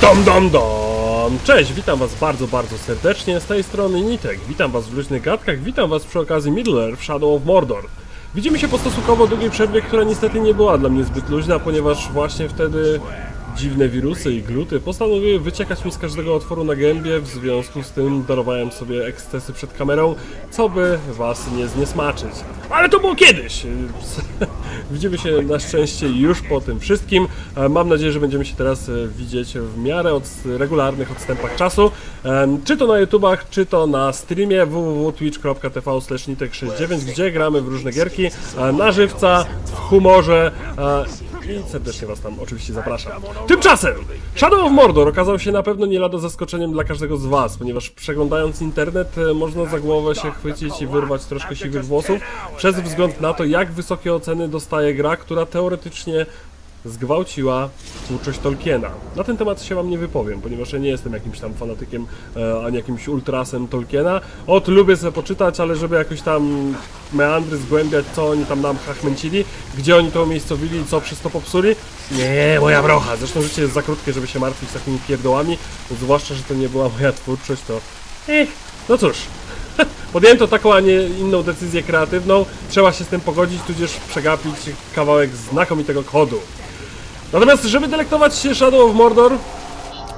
Dom, dom, dom! Cześć, witam was bardzo, bardzo serdecznie, z tej strony Nitek. Witam was w luźnych gadkach, witam was przy okazji Middle-earth Shadow of Mordor. Widzimy się po stosunkowo długiej przerwie, która niestety nie była dla mnie zbyt luźna, ponieważ właśnie wtedy dziwne wirusy i gluty postanowiły wyciekać mi z każdego otworu na gębie, w związku z tym darowałem sobie ekscesy przed kamerą, co by was nie zniesmaczyć. Ale to było kiedyś! Widzimy się na szczęście już po tym wszystkim. E, Mam nadzieję, że będziemy się teraz e, widzieć w miarę od regularnych odstępach czasu. Czy to na YouTubach, czy to na streamie www.twitch.tv nitek69, gdzie gramy w różne gierki e, na żywca, w humorze i serdecznie Was tam oczywiście zapraszam. Tymczasem Shadow of Mordor okazał się na pewno nie lada zaskoczeniem dla każdego z Was, ponieważ przeglądając internet e, można za głowę się chwycić i wyrwać troszkę siwych włosów przez wzgląd na to, jak wysokie oceny dostaje gra, która teoretycznie zgwałciła twórczość Tolkiena. Na ten temat się wam nie wypowiem, ponieważ ja nie jestem jakimś tam fanatykiem e, ani jakimś ultrasem Tolkiena. Ot, lubię sobie poczytać, ale żeby jakoś tam meandry zgłębiać, co oni tam nam chachmęcili, gdzie oni to umiejscowili i co przez to popsuli, nie, moja brocha. Zresztą życie jest za krótkie, żeby się martwić takimi pierdołami, zwłaszcza, że to nie była moja twórczość, to... Ech, no cóż, Podjęto taką, a nie inną decyzję kreatywną. Trzeba się z tym pogodzić, tudzież przegapić kawałek znakomitego kodu. Natomiast, żeby delektować się Shadow of Mordor,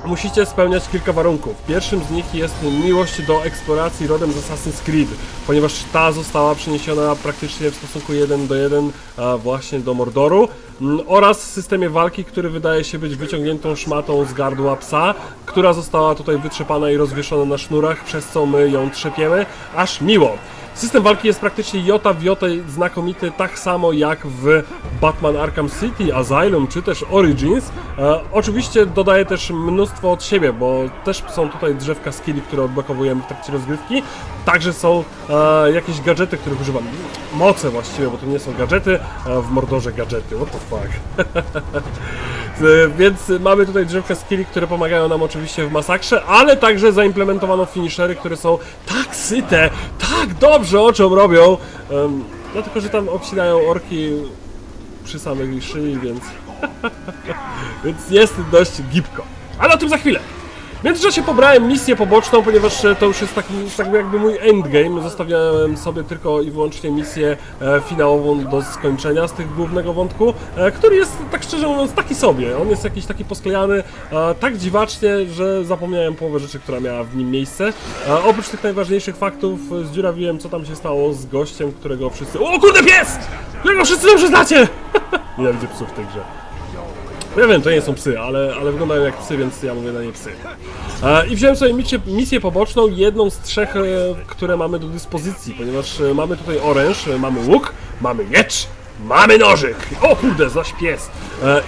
musicie spełniać kilka warunków. Pierwszym z nich jest miłość do eksploracji rodem z Assassin's Creed, ponieważ ta została przeniesiona praktycznie w stosunku 1 do 1 a właśnie do Mordoru mm, oraz systemie walki, który wydaje się być wyciągniętą szmatą z gardła psa, która została tutaj wytrzepana i rozwieszona na sznurach, przez co my ją trzepiemy, aż miło. System walki jest praktycznie jota w jotę znakomity, tak samo jak w Batman Arkham City, Asylum czy też Origins. E, oczywiście dodaję też mnóstwo od siebie, bo też są tutaj drzewka skilli, które odblokowujemy w trakcie rozgrywki. Także są e, jakieś gadżety, których używam. Moce właściwie, bo to nie są gadżety, w Mordorze gadżety. What the fuck. E, Więc mamy tutaj drzewka skilli, które pomagają nam oczywiście w masakrze, ale także zaimplementowano finishery, które są tak syte, tak dobrze oczom robią. Um, no tylko, że tam obcinają orki przy samej szyi, więc... więc jest dość gibko. Ale o tym za chwilę. W międzyczasie pobrałem misję poboczną, ponieważ e, to już jest taki tak jakby mój endgame. Zostawiałem sobie tylko i wyłącznie misję e, finałową do skończenia z tych głównego wątku, e, który jest tak szczerze mówiąc taki sobie. On jest jakiś taki posklejany e, tak dziwacznie, że zapomniałem połowę rzeczy, która miała w nim miejsce. E, oprócz tych najważniejszych faktów zdziurawiłem co tam się stało z gościem, którego wszyscy... O kurde pies! Którego wszyscy dobrze znacie! Nienawidzę psów w tej grze. Ja wiem, to nie są psy, ale, ale wyglądają jak psy, więc ja mówię na nie psy. I wziąłem sobie misję, misję poboczną, jedną z trzech, e, które mamy do dyspozycji, ponieważ e, mamy tutaj oręż, e, mamy łuk, mamy miecz, mamy nożyk. O kurde, zaś pies.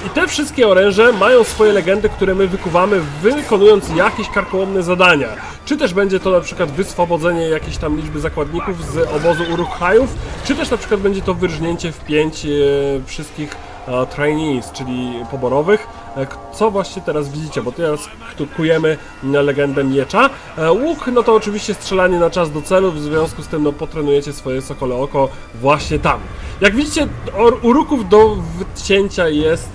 I te wszystkie oręże mają swoje legendy, które my wykuwamy wykonując jakieś karkołomne zadania. Czy też będzie to na przykład wyswobodzenie jakiejś tam liczby zakładników z obozu Urukhajów, czy też na przykład będzie to wyrżnięcie w pięć wszystkich trainees, czyli poborowych, e, co właśnie teraz widzicie, bo teraz kujemy legendę miecza. E, Łuk, no to oczywiście strzelanie na czas do celu, w związku z tym no potrenujecie swoje sokole oko właśnie tam. Jak widzicie, uruków do wycięcia jest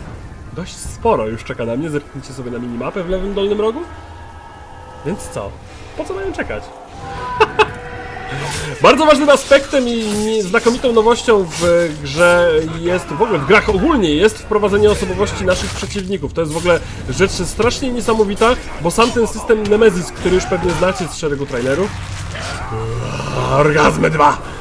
dość sporo, już czeka na mnie, zerknijcie sobie na minimapę w lewym dolnym rogu. Więc co? Po co mają czekać? Bardzo ważnym aspektem i znakomitą nowością w grze jest, w ogóle w grach ogólnie jest wprowadzenie osobowości naszych przeciwników. To jest w ogóle rzecz strasznie niesamowita, bo sam ten system Nemesis, który już pewnie znacie z szeregu trailerów. Orgazmy 2!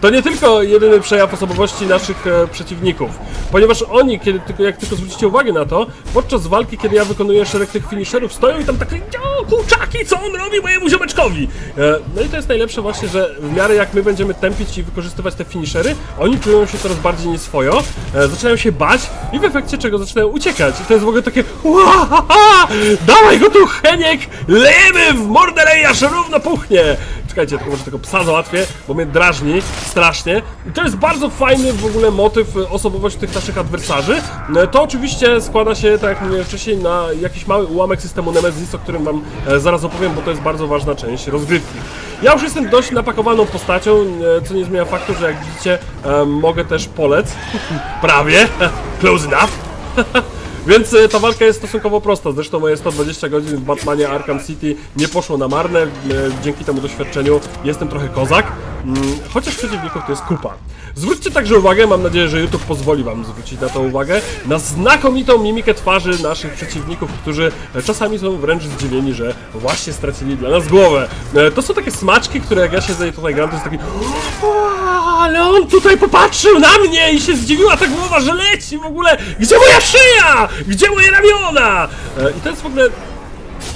To nie tylko jedyny przejaw osobowości naszych e, przeciwników, ponieważ oni, kiedy tylko, jak tylko zwrócicie uwagę na to, podczas walki, kiedy ja wykonuję szereg tych finisherów, stoją i tam takie o, kurczaki, co on robi mojemu ziomeczkowi? E, no i to jest najlepsze właśnie, że w miarę jak my będziemy tępić i wykorzystywać te finishery, oni czują się coraz bardziej nieswojo, e, zaczynają się bać i w efekcie czego zaczynają uciekać. I to jest w ogóle takie Łahaha! Dawaj go tu, Heniek! Lejemy w mordę lej, aż równo puchnie! Czekajcie, tylko może tego psa załatwię, bo mnie drażni strasznie. I to jest bardzo fajny w ogóle motyw, e, osobowość tych naszych adwersarzy. E, To oczywiście składa się, tak jak mówiłem wcześniej, na jakiś mały ułamek systemu Nemesis, o którym wam e, zaraz opowiem, bo to jest bardzo ważna część rozgrywki. Ja już jestem dość napakowaną postacią, e, co nie zmienia faktu, że jak widzicie, mogę też polec. Prawie. Close enough. Więc e, ta walka jest stosunkowo prosta. Zresztą moje 120 godzin w Batmanie Arkham City nie poszło na marne. E, Dzięki temu doświadczeniu jestem trochę kozak. Mm, Chociaż przeciwników to jest kupa. Zwróćcie także uwagę, mam nadzieję, że YouTube pozwoli wam zwrócić na to uwagę, na znakomitą mimikę twarzy naszych przeciwników, którzy e, czasami są wręcz zdziwieni, że właśnie stracili dla nas głowę. E, To są takie smaczki, które jak ja się tutaj gram, to jest taki "O, ale on tutaj popatrzył na mnie i się zdziwiła ta głowa, że leci w ogóle. Gdzie moja szyja? Gdzie moje ramiona? E, I to jest w ogóle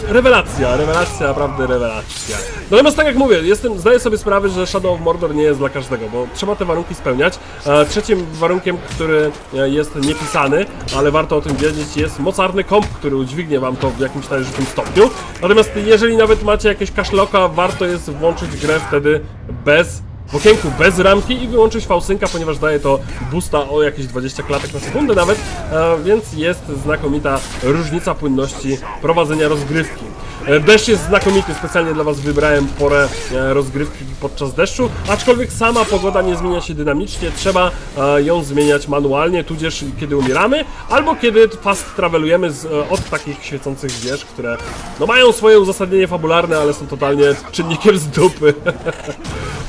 rewelacja, rewelacja, naprawdę rewelacja. Natomiast tak jak mówię, jestem, zdaję sobie sprawę, że Shadow of Mordor nie jest dla każdego, bo trzeba te warunki spełniać. E, Trzecim warunkiem, który e, jest niepisany, ale warto o tym wiedzieć, jest mocarny komp, który udźwignie wam to w jakimś należytym stopniu. Natomiast jeżeli nawet macie jakieś kaszloka, warto jest włączyć grę wtedy bez w okienku bez ramki i wyłączyć fałsynka, ponieważ daje to boosta o jakieś 20 klatek na sekundę nawet, e, więc jest znakomita różnica płynności prowadzenia rozgrywki. E, Deszcz jest znakomity, specjalnie dla Was wybrałem porę e, rozgrywki podczas deszczu, aczkolwiek sama pogoda nie zmienia się dynamicznie, trzeba e, ją zmieniać manualnie, tudzież kiedy umieramy, albo kiedy fast travelujemy z, od takich świecących wież, które no, mają swoje uzasadnienie fabularne, ale są totalnie czynnikiem z dupy.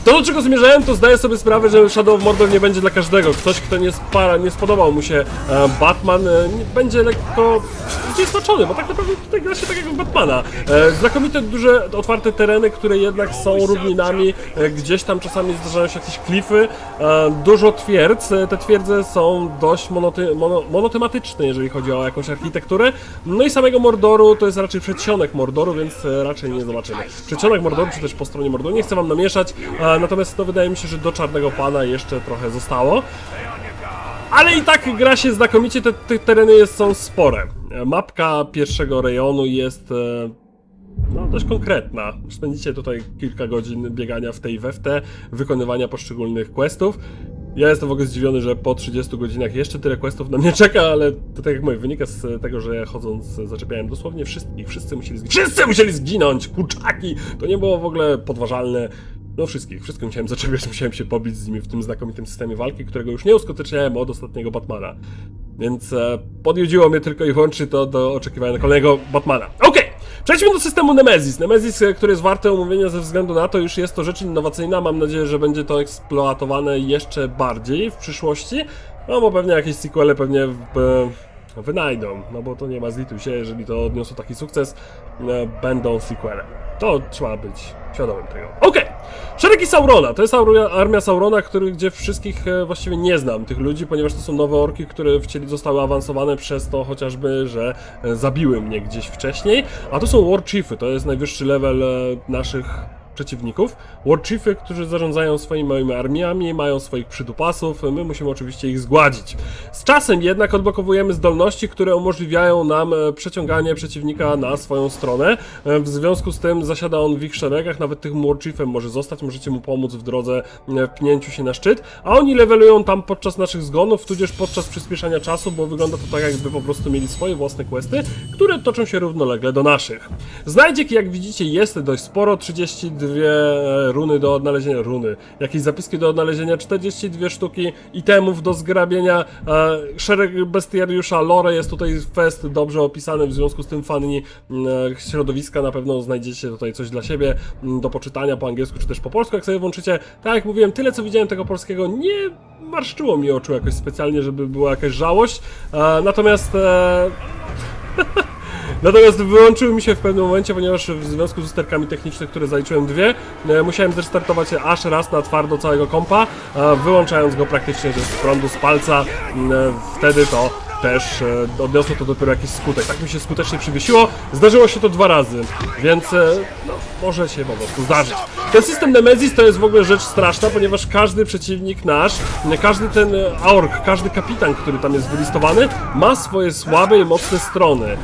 To do czego zmierzałem, to zdaję sobie sprawę, że Shadow of Mordor nie będzie dla każdego. Ktoś, kto nie, spara, nie spodobał mu się Batman, będzie lekko zniesmaczony, bo tak naprawdę tutaj gra się tak jak Batmana. E, znakomite, duże, otwarte tereny, które jednak są równinami, e, gdzieś tam czasami zdarzają się jakieś klify, e, dużo twierdz. Te twierdze są dość monoty, mono, monotematyczne, jeżeli chodzi o jakąś architekturę. No i samego Mordoru to jest raczej przedsionek Mordoru, więc raczej nie zobaczymy. Przedsionek Mordoru, czy też po stronie Mordoru, nie chcę wam namieszać, natomiast to wydaje mi się, że do Czarnego Pana jeszcze trochę zostało. Ale i tak gra się znakomicie, te, te tereny są spore. Mapka pierwszego rejonu jest no, dość konkretna. Spędzicie tutaj kilka godzin biegania w tej i we w te, wykonywania poszczególnych questów. Ja jestem w ogóle zdziwiony, że po 30 godzinach jeszcze tyle questów na mnie czeka, ale to tak jak mówię, wynika z tego, że ja chodząc zaczepiałem dosłownie wszystkich. Wszyscy musieli zginąć. Wszyscy musieli zginąć! Kurczaki! To nie było w ogóle podważalne. No wszystkich, wszystkim musiałem zaczepiać, musiałem się pobić z nimi w tym znakomitym systemie walki, którego już nie uskuteczniałem od ostatniego Batmana. Więc e, podjudziło mnie tylko i wyłącznie to do oczekiwania kolejnego Batmana. Okej! Przejdźmy do systemu Nemesis. Nemesis, e, który jest warte omówienia ze względu na to, iż jest to rzecz innowacyjna. Mam nadzieję, że będzie to eksploatowane jeszcze bardziej w przyszłości. No bo pewnie jakieś sequele pewnie e, wynajdą. No bo to nie ma zlituj się, jeżeli to odniosło taki sukces, e, będą sequele. To trzeba być świadomym tego. Okej! Szeregi Saurona. To jest armia Saurona, który, gdzie wszystkich e, właściwie nie znam tych ludzi, ponieważ to są nowe orki, które wcieli zostały awansowane przez to chociażby, że e, zabiły mnie gdzieś wcześniej. A to są War Chiefy, to jest najwyższy level e, naszych przeciwników. War Chiefy, którzy zarządzają swoimi małymi armiami, mają swoich przydupasów, my musimy oczywiście ich zgładzić. Z czasem jednak odblokowujemy zdolności, które umożliwiają nam e, przeciąganie przeciwnika na swoją stronę. E, W związku z tym zasiada on w ich szeregach, nawet tym War Chiefem może zostać, możecie mu pomóc w drodze e, pnięciu się na szczyt, a oni levelują tam podczas naszych zgonów, tudzież podczas przyspieszania czasu, bo wygląda to tak jakby po prostu mieli swoje własne questy, które toczą się równolegle do naszych. Znajdziek, jak widzicie, jest dość sporo, 32 runy do odnalezienia, runy, jakieś zapiski do odnalezienia, 42 sztuki itemów do zgrabienia, e, szereg bestiariusza, lore jest tutaj fest dobrze opisany, w związku z tym fani mm, e, środowiska na pewno znajdziecie tutaj coś dla siebie mm, do poczytania po angielsku czy też po polsku, jak sobie włączycie. Tak jak mówiłem, tyle co widziałem tego polskiego nie marszczyło mi oczu jakoś specjalnie, żeby była jakaś żałość, e, natomiast e, Natomiast wyłączyły mi się w pewnym momencie, ponieważ w związku z usterkami technicznych, które zaliczyłem dwie, e, musiałem zrestartować aż raz na twardo całego kompa, wyłączając go praktycznie z prądu, z palca. M, e, Wtedy to też e, odniosło to dopiero jakiś skutek. Tak mi się skutecznie przywiesiło. Zdarzyło się to dwa razy, więc e, no, może się po prostu zdarzyć. Ten system Nemesis to jest w ogóle rzecz straszna, ponieważ każdy przeciwnik nasz, każdy ten e, aurk, każdy kapitan, który tam jest wylistowany, ma swoje słabe i mocne strony.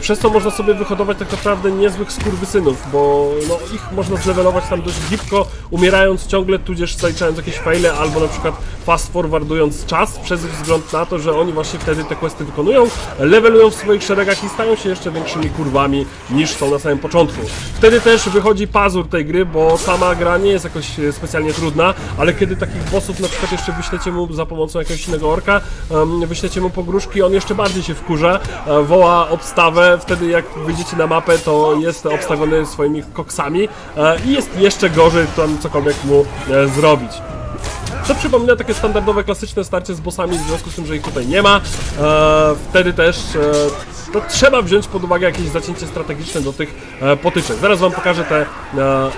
Przez co można sobie wyhodować tak naprawdę niezłych skurwysynów, bo no, ich można zlevelować tam dość gibko, umierając ciągle, tudzież zaliczając jakieś faile, albo na przykład fast forwardując czas, przez wzgląd na to, że oni właśnie wtedy te questy wykonują, levelują w swoich szeregach i stają się jeszcze większymi kurwami niż są na samym początku. Wtedy też wychodzi pazur tej gry, bo sama gra nie jest jakoś e, specjalnie trudna, ale kiedy takich bossów na przykład jeszcze wyślecie mu za pomocą jakiegoś innego orka, wyślecie mu pogróżki, on jeszcze bardziej się wkurza, e, woła obstawę, wtedy jak wyjdziecie na mapę, to jest obstawiony swoimi koksami e, i jest jeszcze gorzej tam cokolwiek mu zrobić. To przypomina takie standardowe, klasyczne starcie z bossami, w związku z tym, że ich tutaj nie ma. E, wtedy też e, to trzeba wziąć pod uwagę jakieś zacięcie strategiczne do tych e, potyczek. Zaraz wam pokażę te e,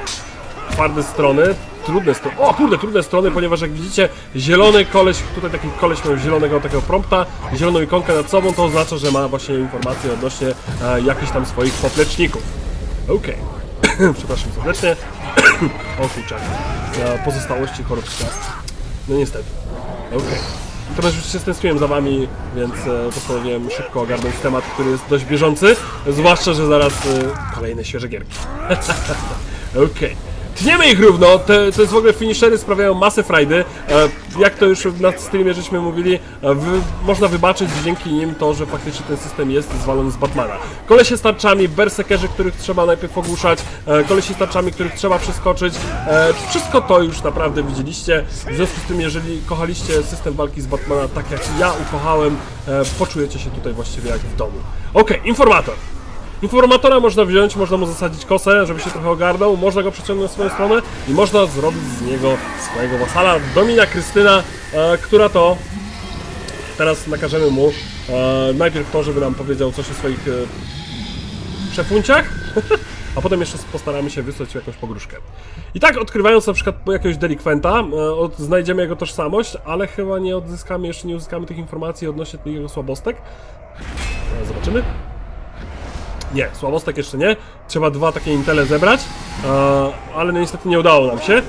twarde strony. Trudne strony. O kurde, trudne strony, ponieważ jak widzicie, zielony koleś, tutaj taki koleś miał zielonego takiego prompta, zieloną ikonkę nad sobą, to oznacza, że ma właśnie informacje odnośnie e, jakichś tam swoich popleczników. Okej. Przepraszam serdecznie. o kurczak. E, pozostałości chorób no niestety. Okej. Teraz już się stęskniłem za wami, więc e, postanowiłem szybko ogarnąć temat, który jest dość bieżący. Zwłaszcza, że zaraz e, kolejne świeże gierki. Okej. Tniemy ich równo, te, to jest w ogóle finishery sprawiają masę frajdy. E, jak to już na streamie żeśmy mówili, e, wy, można wybaczyć dzięki nim to, że faktycznie ten system jest zwalony z Batmana. Kolesie z tarczami, bersekerzy, których trzeba najpierw ogłuszać, e, kolesie z tarczami, których trzeba przeskoczyć. Wszystko to już naprawdę widzieliście. W związku z tym, jeżeli kochaliście system walki z Batmana tak jak ja ukochałem, poczujecie się tutaj właściwie jak w domu. Okej, informator. Informatora można wziąć, można mu zasadzić kosę, żeby się trochę ogarnął, można go przeciągnąć w swoją stronę i można zrobić z niego swojego wasala. Domina Krystyna, e, która to teraz nakażemy mu e, najpierw to, żeby nam powiedział coś o swoich e, szefunciach, a potem jeszcze postaramy się wysłać jakąś pogróżkę. I tak odkrywając na przykład jakiegoś delikwenta, e, od, znajdziemy jego tożsamość, ale chyba nie odzyskamy, jeszcze nie uzyskamy tych informacji odnośnie tych jego słabostek. E, zobaczymy. Nie, słabostek jeszcze nie. Trzeba dwa takie intele zebrać, ale no niestety nie udało nam się.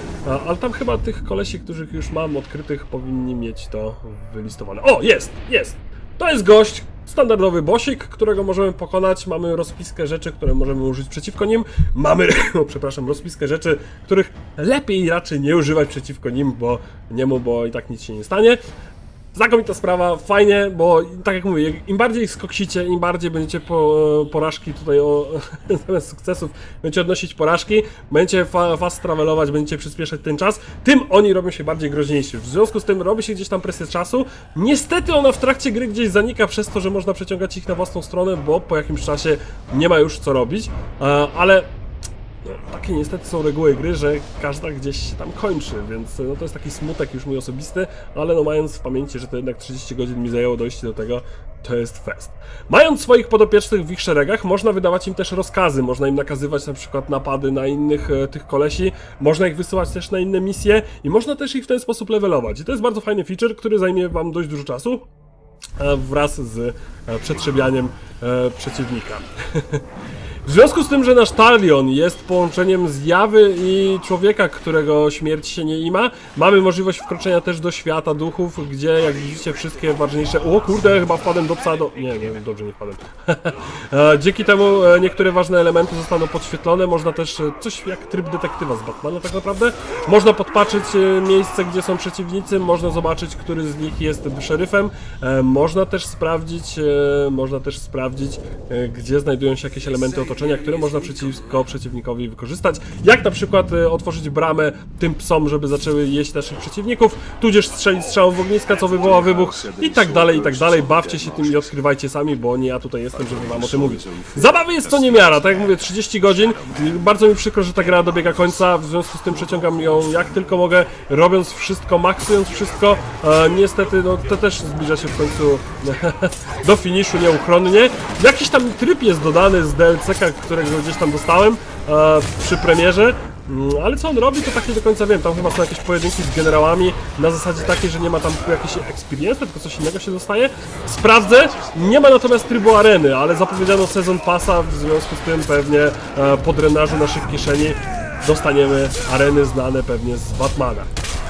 Ale tam chyba tych kolesi, których już mam odkrytych, powinni mieć to wylistowane. O, jest, jest! To jest gość, standardowy bosik, którego możemy pokonać. Mamy rozpiskę rzeczy, które możemy użyć przeciwko nim. Mamy, o, przepraszam, rozpiskę rzeczy, których lepiej raczej nie używać przeciwko nim, bo niemu, bo i tak nic się nie stanie. Znakomita sprawa, fajnie, bo tak jak mówię, im bardziej skoksicie, im bardziej będziecie po, porażki tutaj o, zamiast sukcesów, będziecie odnosić porażki, będziecie fa, fast travelować, będziecie przyspieszać ten czas, tym oni robią się bardziej groźniejsi. W związku z tym robi się gdzieś tam presja czasu. Niestety ona w trakcie gry gdzieś zanika przez to, że można przeciągać ich na własną stronę, bo po jakimś czasie nie ma już co robić, e, ale takie niestety są reguły gry, że każda gdzieś się tam kończy, więc no, to jest taki smutek już mój osobisty, ale no mając w pamięci, że to jednak 30 godzin mi zajęło dojście do tego, to jest fest. Mając swoich podopiecznych w ich szeregach, można wydawać im też rozkazy, można im nakazywać na przykład napady na innych e, tych kolesi, można ich wysyłać też na inne misje i można też ich w ten sposób levelować. I to jest bardzo fajny feature, który zajmie wam dość dużo czasu, e, wraz z e, przetrzebianiem e, przeciwnika. W związku z tym, że nasz Talion jest połączeniem zjawy i człowieka, którego śmierć się nie ima, mamy możliwość wkroczenia też do świata duchów, gdzie jak widzicie wszystkie ważniejsze... O kurde, chyba wpadłem do psa do... Nie, nie, dobrze nie wpadłem. E, Dzięki temu e, niektóre ważne elementy zostaną podświetlone, można też e, coś jak tryb detektywa z Batmana tak naprawdę. Można podpatrzeć miejsce, gdzie są przeciwnicy, można zobaczyć, który z nich jest szeryfem, można też sprawdzić, można też sprawdzić, gdzie znajdują się jakieś elementy otoczenia, które można przeciwko przeciwnikowi wykorzystać. Jak na przykład e, otworzyć bramę tym psom, żeby zaczęły jeść naszych przeciwników, tudzież strzelić strzałą w ogniska, co wywoła wybuch i tak dalej, i tak dalej. Bawcie się tym i odkrywajcie sami, bo nie ja tutaj jestem, żeby wam o tym mówić. Zabawy jest to niemiara, tak jak mówię, 30 godzin. Bardzo mi przykro, że ta gra dobiega końca, w związku z tym przeciągam ją jak tylko mogę, robiąc wszystko, maksując wszystko. E, niestety, no to też zbliża się w końcu do finiszu nieuchronnie. Jakiś tam tryb jest dodany z DLC-ka, którego gdzieś tam dostałem e, przy premierze. Mm, Ale co on robi, to tak nie do końca wiem. Tam chyba są jakieś pojedynki z generałami na zasadzie takiej, że nie ma tam jakiejś experience, tylko coś innego się dostaje. Sprawdzę. Nie ma natomiast trybu areny, ale zapowiedziano sezon pasa, w związku z tym pewnie e, po drenażu naszych kieszeni dostaniemy areny znane pewnie z Batmana.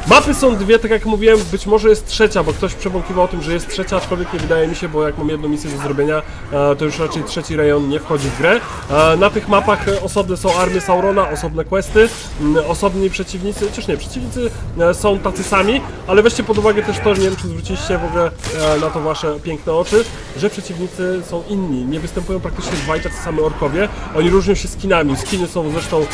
Mapy są dwie, tak jak mówiłem, być może jest trzecia, bo ktoś przebąkiwał o tym, że jest trzecia, aczkolwiek nie wydaje mi się, bo jak mam jedną misję do zrobienia, e, to już raczej trzeci rejon nie wchodzi w grę. E, Na tych mapach osobne są armie Saurona, osobne questy, m, osobni przeciwnicy, chociaż nie, przeciwnicy e, są tacy sami, ale weźcie pod uwagę też to, nie wiem, czy zwróciliście w ogóle na to wasze piękne oczy, że przeciwnicy są inni, nie występują praktycznie dwaj tacy same orkowie, oni różnią się skinami, skiny są zresztą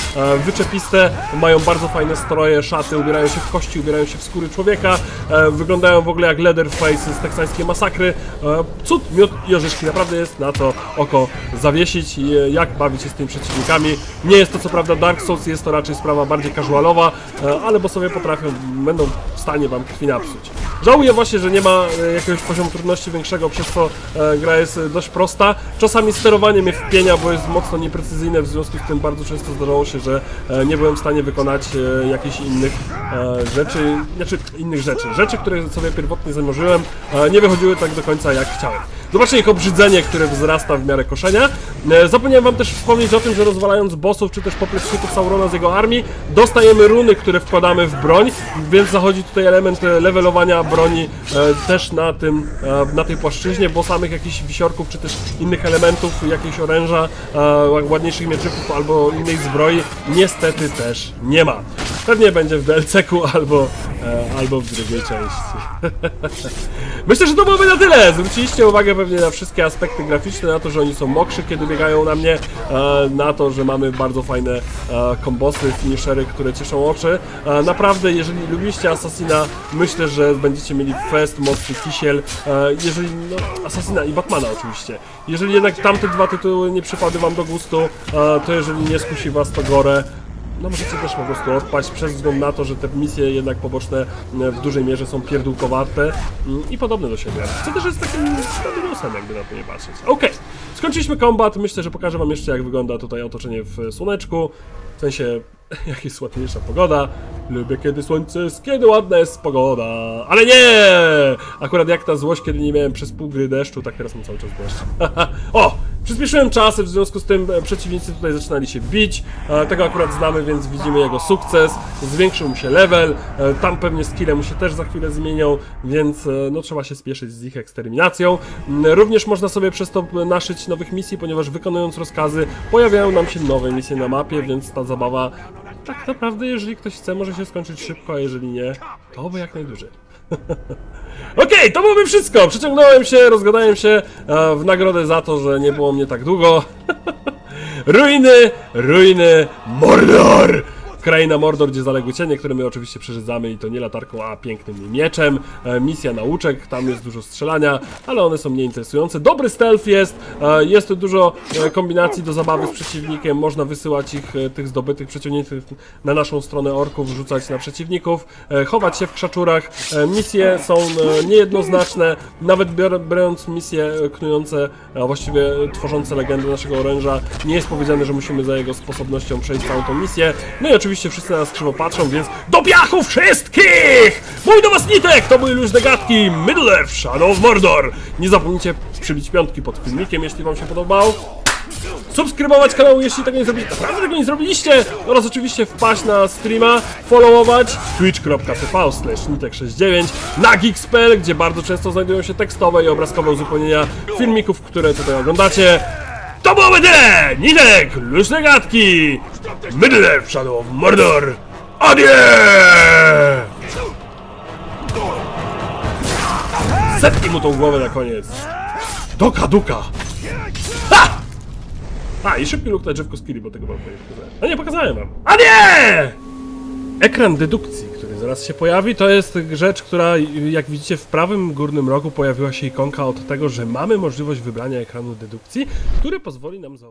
wyczepiste, mają bardzo fajne stroje, szaty, ubierają się w kości, ubierają się w skóry człowieka, e, wyglądają w ogóle jak Leatherface z teksańskiej masakry. E, cud, miód i orzeszki, naprawdę jest na to oko zawiesić, e, jak bawić się z tymi przeciwnikami. Nie jest to co prawda Dark Souls, jest to raczej sprawa bardziej casualowa, e, ale bo sobie potrafią, będą w stanie wam krwi napsuć. Żałuję właśnie, że nie ma e, jakiegoś poziomu trudności większego, przez co e, gra jest e, dość prosta. Czasami sterowanie mnie wpienia, bo jest mocno nieprecyzyjne, w związku z tym bardzo często zdarzało się, że e, nie byłem w stanie wykonać e, jakichś innych e, rzeczy, znaczy innych rzeczy. Rzeczy, które sobie pierwotnie zamierzyłem, nie wychodziły tak do końca jak chciałem. Zobaczcie ich obrzydzenie, które wzrasta w miarę koszenia. E, Zapomniałem wam też wspomnieć o tym, że rozwalając bossów, czy też popleczników Saurona z jego armii, dostajemy runy, które wkładamy w broń, więc zachodzi tutaj element levelowania broni e, też na tym, e, na tej płaszczyźnie, bo samych jakichś wisiorków, czy też innych elementów, jakiegoś oręża, ładniejszych mieczyków albo innej zbroi, niestety też nie ma. Pewnie będzie w DLC-ku albo, e, albo w drugiej części. Myślę, że to byłoby na tyle. Zwróciliście uwagę pewnie na wszystkie aspekty graficzne, na to, że oni są mokrzy, kiedy biegają na mnie, e, na to, że mamy bardzo fajne e, kombosy, finishery, które cieszą oczy. E, naprawdę, jeżeli lubiliście Assassina, myślę, że będziecie mieli fest, mocny kisiel. E, jeżeli, no, Assassina i Batmana oczywiście. Jeżeli jednak tamte dwa tytuły nie przypadły wam do gustu, e, to jeżeli nie skusi was to gore, no możecie też po prostu odpaść przez wzgląd na to, że te misje jednak poboczne e, w dużej mierze są pierdółkowate mm, i podobne do siebie. Co też jest takim minusem, jakby na to nie patrzeć. Okej, skończyliśmy kombat. Myślę, że pokażę wam jeszcze jak wygląda tutaj otoczenie w słoneczku. W sensie, jak jest ładniejsza pogoda. Lubię kiedy słońce jest, kiedy ładna jest pogoda. Ale nie! Akurat jak ta złość, kiedy nie miałem przez pół gry deszczu, tak teraz mam cały czas deszcz. o! Przyspieszyłem czasy, w związku z tym e, przeciwnicy tutaj zaczynali się bić. E, Tego akurat znamy, więc widzimy jego sukces. Zwiększył mu się level. e, Tam pewnie skille mu się też za chwilę zmienią, więc no trzeba się spieszyć z ich eksterminacją. Mm, Również można sobie przez to naszyć nowych misji, ponieważ wykonując rozkazy pojawiają nam się nowe misje na mapie, więc ta zabawa tak naprawdę, jeżeli ktoś chce, może się skończyć szybko, a jeżeli nie, to oby jak najdłużej. Okej, to byłoby wszystko. Przeciągnąłem się, rozgadałem się w nagrodę za to, że nie było mnie tak długo. ruiny, ruiny, Mordor! Kraina Mordor, gdzie zaległy cienie, które my oczywiście przeżydzamy i to nie latarką, a pięknym mieczem. E, misja nauczek, tam jest dużo strzelania, ale one są nieinteresujące. Dobry stealth jest, e, jest tu dużo e, kombinacji do zabawy z przeciwnikiem, można wysyłać ich, tych zdobytych, przeciągniętych na naszą stronę orków, rzucać na przeciwników, chować się w krzaczurach. Misje są niejednoznaczne, nawet bior- biorąc misje knujące, a właściwie tworzące legendę naszego oręża, nie jest powiedziane, że musimy za jego sposobnością przejść całą tą misję. No i oczywiście wszyscy na nas krzywo patrzą, więc do piachu wszystkich! Mój do was Nitek! To były luźne gadki Middle Earth Shadow of Mordor! Nie zapomnijcie przybić piątki pod filmikiem, jeśli wam się podobał subskrybować kanał, jeśli tego nie zrobiliście, naprawdę tego nie zrobiliście, oraz oczywiście wpaść na streama, followować twitch.tv slash nitek69, na geeks.pl, gdzie bardzo często znajdują się tekstowe i obrazkowe uzupełnienia filmików, które tutaj oglądacie. To byłoby tyle! Nitek, luźne gadki, Middle Earth Shadow of Mordor, adie! Mu tą głowę na koniec. Doka, duka! Ha! A, i szybki luk na drzewko skilli, bo tego wam nie pokazałem. A nie, pokazałem wam. A nie! Ekran dedukcji, zaraz się pojawi, to jest rzecz, która, jak widzicie, w prawym górnym rogu pojawiła się ikonka od tego, że mamy możliwość wybrania ekranu dedukcji, który pozwoli nam zauważyć.